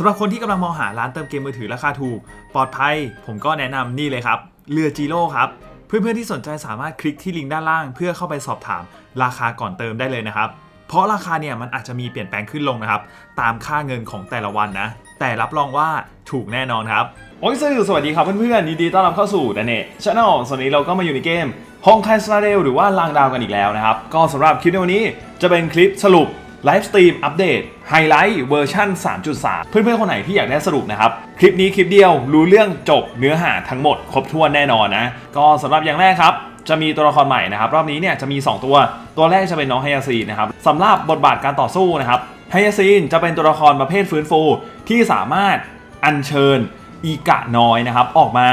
สำหรับคนที่กำลังมองหาร้านเติมเกมมือถือราคาถูก ปลอดภัย ผมก็แนะนำนี่เลยครับ เรือจีโร่ครับ เพื่อนๆที่สนใจสามารถคลิกที่ลิงก์ด้านล่าง เพื่อเข้าไปสอบถามราคาก่อนเติมได้เลยนะครับ เพราะราคาเนี่ยมันอาจจะมีเปลี่ยนแปลงขึ้นลงนะครับ ตามค่าเงินของแต่ละวันนะ แต่รับรองว่าถูกแน่นอนครับโอ้ยสื่อสวัสดีครับเพื่อนๆยินดีต้อนรับเข้าสู่ดันเน็ตช n แนลส่วนนี้เราก็มาอยู่ในเกมฮองไคสตาเดลหรือว่าลางดาวกันอีกแล้วนะครับ ก็สำหรับคลิปในวันนี้จะเป็นคลิปสรุป ไลฟ์สตรีมอัปเดตไฮไลท์เวอร์ชัน3.3 เพื่อนๆ คนไหนที่อยากได้สรุปนะครับ คลิปนี้คลิปเดียวรู้เรื่องจบเนื้อหาทั้งหมดครบถ้วนแน่นอนนะ ก็สำหรับอย่างแรกครับ จะมีตัวละครใหม่นะครับ รอบนี้เนี่ยจะมี 2 ตัว ตัวแรกจะเป็นน้องไฮยาซีนะครับสำหรับบทบาทการต่อสู้นะครับไฮยาซีนจะเป็นตัวละครประเภทฟื้นฟูที่สามารถอัญเชิญอีกะน้อยนะครับออกมา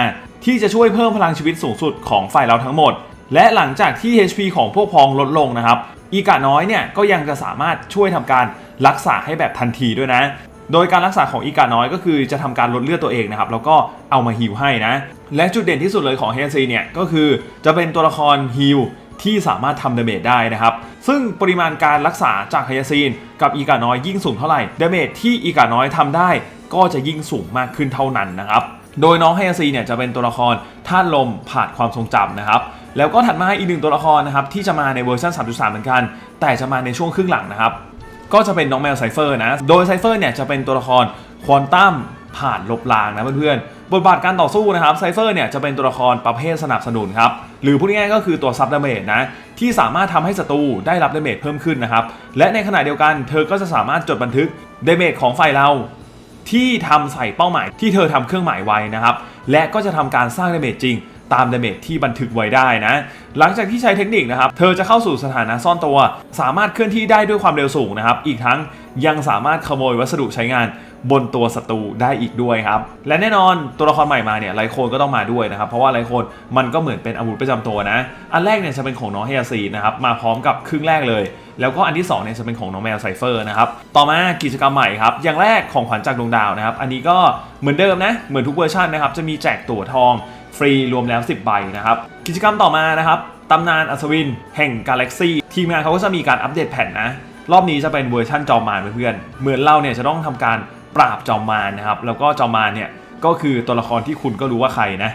ที่จะช่วยเพิ่มพลังชีวิตสูงสุดของฝ่ายเราทั้งหมด และหลังจากที่ HP ของพวกพ้องลดลงนะครับ อีกะน้อยเนี่ยก็ยังจะสามารถช่วยทำการรักษาให้แบบทันทีด้วยนะ โดยการรักษาของอีกาน้อยก็คือจะทำการลดเลือดตัวเองนะครับแล้วก็เอามาฮิวให้นะ และจุดเด่นที่สุดเลยของเฮนซีเนี่ยก็คือจะเป็นตัวละครฮิวที่สามารถทำดาเมจได้นะครับ ซึ่งปริมาณการรักษาจากไฮยาซีน กับอีกาน้อยยิ่งสูงเท่าไหร่ดาเมจที่อีกาน้อยทำได้ก็จะยิ่งสูงมากขึ้นเท่านั้นนะครับ โดยน้องไฮยาซีเนี่ยจะเป็นตัวละครธาตุลมผ่านความทรงจำนะครับ แล้วก็ถัดมาอีกหนึ่งตัวละครนะครับที่จะมาในเวอร์ชัน3.3 เหมือนกัน แต่จะมาในช่วงครึ่งหลังนะครับ ก็จะเป็นน้องแมวไซเฟอร์นะ โดยไซเฟอร์เนี่ยจะเป็นตัวละครควอนตัมผ่านลบลางนะเพื่อนๆ บทบาทการต่อสู้นะครับไซเฟอร์เนี่ยจะเป็นตัวละครประเภทสนับสนุนครับ หรือพูดง่ายๆก็คือตัวซับดาเมจนะ ที่สามารถทำให้ศัตรูได้รับดาเมจเพิ่มขึ้นนะครับ และในขณะเดียวกันเธอก็จะสามารถจดบันทึกดาเมจของฝ่ายเรา ที่ทำใส่เป้าหมายที่เธอทำเครื่องหมายไว้นะครับ และก็จะทำการสร้างดาเมจจริงตามดาเมจที่บันทึกไว้ได้นะ หลังจากที่ใช้เทคนิคนะครับ เธอจะเข้าสู่สถานะซ่อนตัว สามารถเคลื่อนที่ได้ด้วยความเร็วสูงนะครับ อีกทั้งยังสามารถขโมยวัสดุใช้งาน บนตัวศัตรูได้อีกด้วยครับ และแน่นอนตัวละครใหม่มาเนี่ยไลโคนก็ต้องมาด้วยนะครับ เพราะว่าไลโคนมันก็เหมือนเป็นอาวุธประจำตัวนะ อันแรกเนี่ยจะเป็นของน้องเฮียซีนะครับ มาพร้อมกับครึ่งแรกเลย แล้วก็อันที่2เนี่ยจะเป็นของน้องแมวไซเฟอร์นะครับ ต่อมากิจกรรมใหม่ครับ อย่างแรกของขวัญจากดวงดาวนะครับ อันนี้ก็เหมือนเดิมนะ เหมือนทุกเวอร์ชันนะครับ จะมีแจกตั๋วทองฟรีรวมแล้ว 10 ใบนะครับ กิจกรรมต่อมานะครับตำนานอัศวิน แห่งกาแล็กซี่ทีมงานเขาก็จะมีการอัปเดตแผ่นนะ รอบนี้จะเป็นเวอร์ชั่นจอมมารเพื่อนๆเหมือนเราเนี่ยจะต้องทำการ ปราบจอมมารนะครับ แล้วก็จอมมารเนี่ยก็คือตัวละครที่คุณก็รู้ว่าใครนะ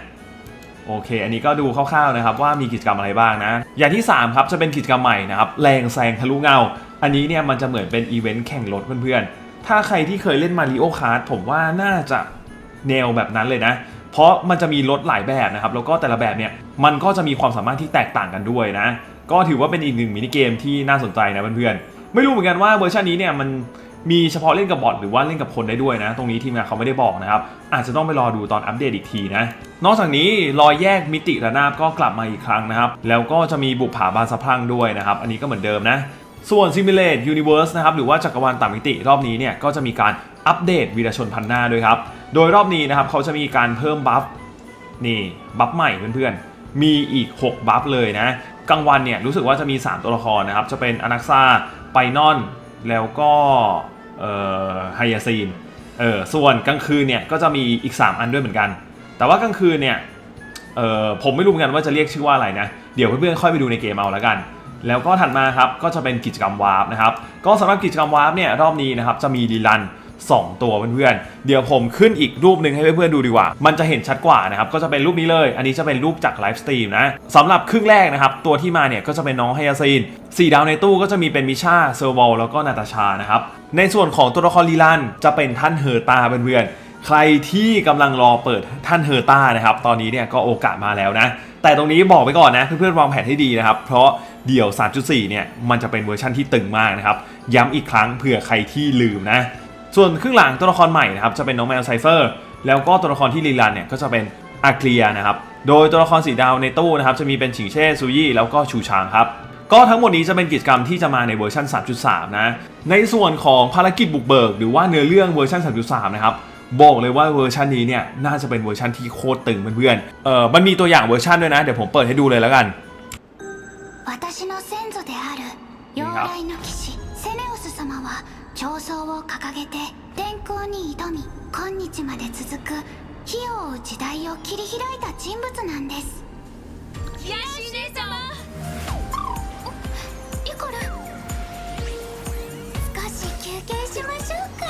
โอเค อันนี้ก็ดูคร่าวๆนะครับว่ามีกิจกรรมอะไรบ้างนะ อย่างที่ 3 ครับ จะเป็นกิจกรรมใหม่นะครับ แรงแซงทะลุเงา อันนี้เนี่ยมันจะเหมือนเป็นอีเวนต์แข่งรถเพื่อนๆ ถ้าใครที่เคยเล่นมาริโอคาร์ดผมว่าน่าจะแนวแบบนั้นเลยนะ เพราะมันจะมีรถหลายแบบนะครับ แล้วก็แต่ละแบบเนี่ยมันก็จะมีความสามารถที่แตกต่างกันด้วยนะ ก็ถือว่าเป็นอีกหนึ่งมินิเกมที่น่าสนใจนะเพื่อนๆ ไม่รู้เหมือนกันว่าเวอร์ชันนี้เนี่ยมัน มีเฉพาะเล่นกับบอทหรือว่าเล่นกับคนได้ด้วยนะ ตรงนี้ทีมงานเขาไม่ได้บอกนะครับอาจจะต้องไปรอดูตอนอัปเดตอีกทีนะ นอกจากนี้รอยแยกมิติระนาบก็กลับมาอีกครั้งนะครับ แล้วก็จะมีบุปผาบานสะพรังด้วยนะครับ อันนี้ก็เหมือนเดิมนะ ส่วน Simulate Universe นะครับหรือว่าจักรวาลต่างมิติรอบนี้เนี่ยก็จะมีการอัปเดตวีรชนพันหน้าด้วยครับ โดยรอบนี้นะครับเขาจะมีการเพิ่มบัฟนี่บัฟใหม่เพื่อนๆ มีอีก 6 บัฟเลยนะกลางวันเนี่ยรู้สึกว่าจะมี 3 ตัวละครนะครับ จะเป็นอนักซาไปนอน แล้วก็ไฮยาซีนเออส่วนกลางคืนเนี่ยก็จะมีอีก 3 อันด้วยเหมือนกัน แต่ว่ากลางคืนเนี่ยเออผมไม่รู้เหมือนกันว่าจะเรียกชื่อว่าอะไรนะ เดี๋ยวเพื่อนๆค่อยไปดูในเกมเอาแล้วกัน แล้วก็ถัดมาครับก็จะเป็นกิจกรรมวาร์ปนะครับ ก็สำหรับกิจกรรมวาร์ปเนี่ยรอบนี้นะครับจะมีดีลัน 2 ตัวเพื่อนๆ เดี๋ยวผมขึ้นอีกรูปหนึ่งให้เพื่อนๆดูดีกว่า มันจะเห็นชัดกว่านะครับ ก็จะเป็นรูปนี้เลย อันนี้จะเป็นรูปจากไลฟ์สตรีมนะสำหรับครึ่งแรกนะครับ ตัวที่มาเนี่ยก็จะเป็นน้องไฮยาซีน4ดาวในตู้ก็จะมีเป็นมิชาเซอร์วอลแล้วก็นาตาชานะครับ ในส่วนของตัวละครลีลันจะเป็นท่านเฮอร์ตาเพื่อนๆ ใครที่กำลังรอเปิดท่านเฮอร์ตานะครับ ตอนนี้เนี่ยก็โอกาสมาแล้วนะ แต่ตรงนี้บอกไปก่อนนะ เพื่อนๆวางแผนให้ดีนะครับ เพราะเดี่ยว 3.4 เนี่ย มันจะเป็นเวอร์ชั่นที่ตึงมากนะครับ ย้ำอีกครั้งเผื่อใครที่ลืมนะ ส่วนครึ่งหลังตัวละครใหม่นะครับจะเป็นน้องแมวไซเฟอร์ แล้วก็ตัวละครที่รีรันเนี่ยก็จะเป็นอาเคลียนะครับ โดยตัวละครสีดาวในตู้นะครับจะมีเป็นฉิงเช่ซูยี่แล้วก็ชูชางครับ ก็ทั้งหมดนี้จะเป็นกิจกรรมที่จะมาในเวอร์ชัน 3.3 นะ ในส่วนของภารกิจบุกเบิก หรือว่าเนื้อเรื่องเวอร์ชัน 3.3 นะครับบอกเลยว่าเวอร์ชันนี้เนี่ยน่าจะเป็นเวอร์ชันที่โคตรตึงเพื่อนเออมันมีตัวอย่างเวอร์ชันด้วยนะ เดี๋ยวผมเปิดให้ดูเลยแล้วกันนี่ครับ 競争を掲げて天候に挑み今日まで続く火を追う時代を切り開いた人物なんです。冷し様コル。少し休憩しましょうか。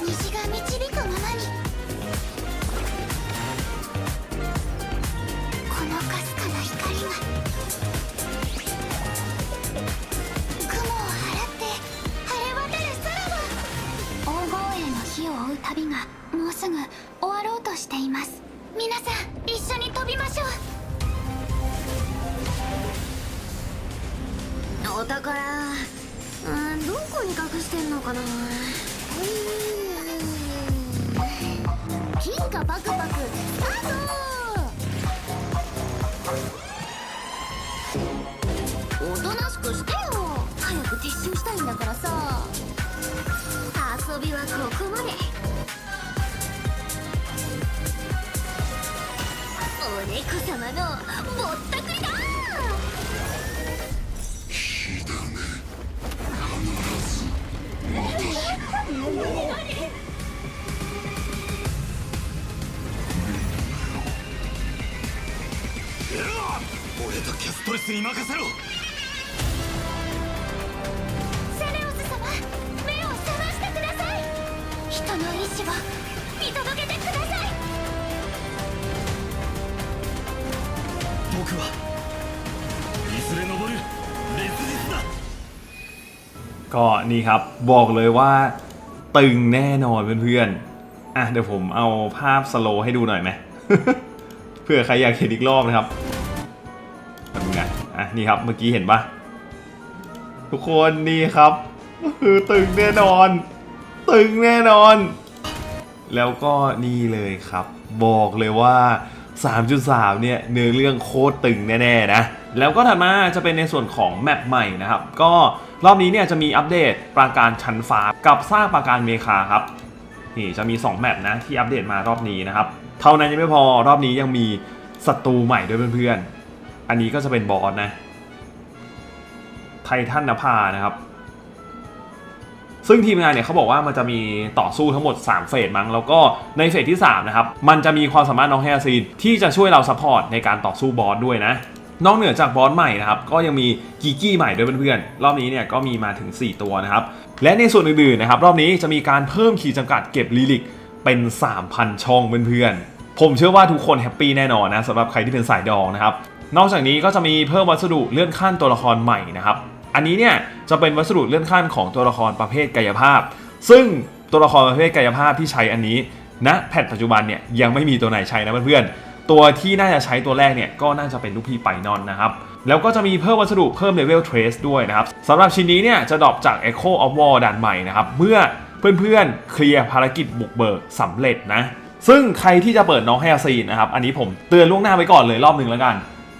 虹が導すぐ終わろうとしています。皆さん一緒に飛びましょう。お宝。うんどこに隠してんのかな。金貨パクパク。スタート。おとなしくしてよ。早く撤収したいんだからさ。遊びはここまで。に任せろセレオス様目を覚ましてください人の意志を見届けてください僕はいずれ登るレズリスだ ก็นี่ครับบอกเลยว่า ตึงแน่นอนเพื่อนๆอ่ะเดี๋ยวผมเอาภาพสโลว์ให้ดูหน่อยไหม เผื่อใครอยากเห็นอีกรอบนะครับแบบนี้ นี่ครับเมื่อกี้เห็นปะทุกคนนี่ครับคือตึงแน่นอน ตึงแน่นอน แล้วก็นี่เลยครับ บอกเลยว่า 3.3 เนี่ยเนื้อเรื่องโคตรตึงแน่ๆนะ แล้วก็ถัดมาจะเป็นในส่วนของแมปใหม่นะครับ ก็รอบนี้เนี่ยจะมีอัปเดตปราการชั้นฟ้ากับสร้างปราการเมคาครับนี่จะมี 2 แมปนะที่อัปเดตมารอบนี้นะครับ เท่านั้นยังไม่พอรอบนี้ยังมีศัตรูใหม่ด้วยเพื่อนๆ อันนี้ก็จะเป็นบอสนะ ไททันนภานะครับ ซึ่งทีมงานเนี่ยเขาบอกว่ามันจะมีต่อสู้ทั้งหมด 3 เฟสมั้ง แล้วก็ในเฟสที่ 3 นะครับ มันจะมีความสามารถน้องแฮซีนที่จะช่วยเราซัพพอร์ตในการต่อสู้บอสด้วยนะ นอกเหนือจากบอสใหม่นะครับ ก็ยังมีกีกี้ใหม่ด้วยเพื่อนๆ รอบนี้เนี่ยก็มีมาถึง 4 ตัวนะครับ และในส่วนอื่นๆนะครับรอบนี้จะมีการเพิ่มขีดจำกัดเก็บลิลิกเป็น 3,000 ช่องเพื่อนๆ ผมเชื่อว่าทุกคนแฮปปี้แน่นอนนะสำหรับใครที่เป็นสายดองนะครับนอกจากนี้ก็จะมีเพิ่มวัสดุเลื่อนขั้นตัวละครใหม่นะครับ อันนี้เนี่ยจะเป็นวัสดุเลื่อนขั้นของตัวละครประเภทกายภาพ ซึ่งตัวละครประเภทกายภาพที่ใช้อันนี้ณแพทปัจจุบันเนี่ยยังไม่มีตัวไหนใช้นะเพื่อนๆตัวที่น่าจะใช้ตัวแรกเนี่ยก็น่าจะเป็นลูกพี่ไปนอนนะครับแล้วก็จะมีเพิ่มวัสดุเพิ่มเลเวลเทรสด้วยนะครับสำหรับชิ้นนี้เนี่ยจะดรอปจาก Echo of War ด่านใหม่นะครับเมื่อเพื่อนๆเคลียร์ภารกิจบุกเบิกสำเร็จนะซึ่งใครที่จะเปิดน้องไฮอาซีนนะครับอันนี้ผมเตือนล่วงหน้าไว้ก่อนเลยรอบหนึ่งแล้วกัน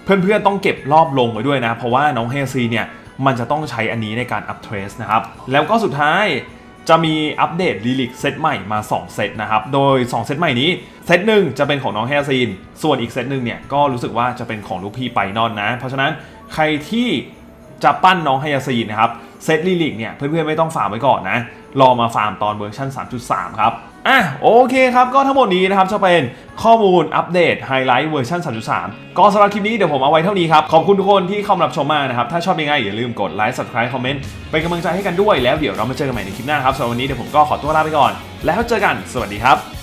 เพื่อนๆต้องเก็บรอบลงไว้ด้วยนะ เพราะว่าน้องเฮซีเนี่ย มันจะต้องใช้อันนี้ในการอัพเทรสนะครับ แล้วก็สุดท้ายจะมีอัปเดตลิลิกเซตใหม่มา 2 เซตนะครับ โดย 2 เซตใหม่นี้ เซตหนึ่งจะเป็นของน้องเฮซีน ส่วนอีกเซตหนึ่งเนี่ยก็รู้สึกว่าจะเป็นของลูกพี่ไปนอนนะ เพราะฉะนั้นใครที่จะปั้นน้องไฮยาซีนนะครับ เซตลิลิกเนี่ยเพื่อนๆไม่ต้องฟาร์มไว้ก่อนนะ รอมาฟาร์มตอนเวอร์ชัน3.3 ครับ อะโอเคครับก็ทั้งหมดนี้นะครับจะเป็นข้อมูลอัปเดตไฮไลท์เวอร์ชัน3.3 ก็สำหรับคลิปนี้เดี๋ยวผมเอาไว้เท่านี้ครับ ขอบคุณทุกคนที่เข้ามารับชมมากนะครับ ถ้าชอบยังไงอย่าลืมกดไลค์ subscribe คอมเมนต์เป็นกำลังใจให้กันด้วยแล้วเดี๋ยวเรามาเจอกันใหม่ในคลิปหน้าครับสำหรับวันนี้เดี๋ยวผมก็ขอตัวลาไปก่อน แล้วเจอกันสวัสดีครับ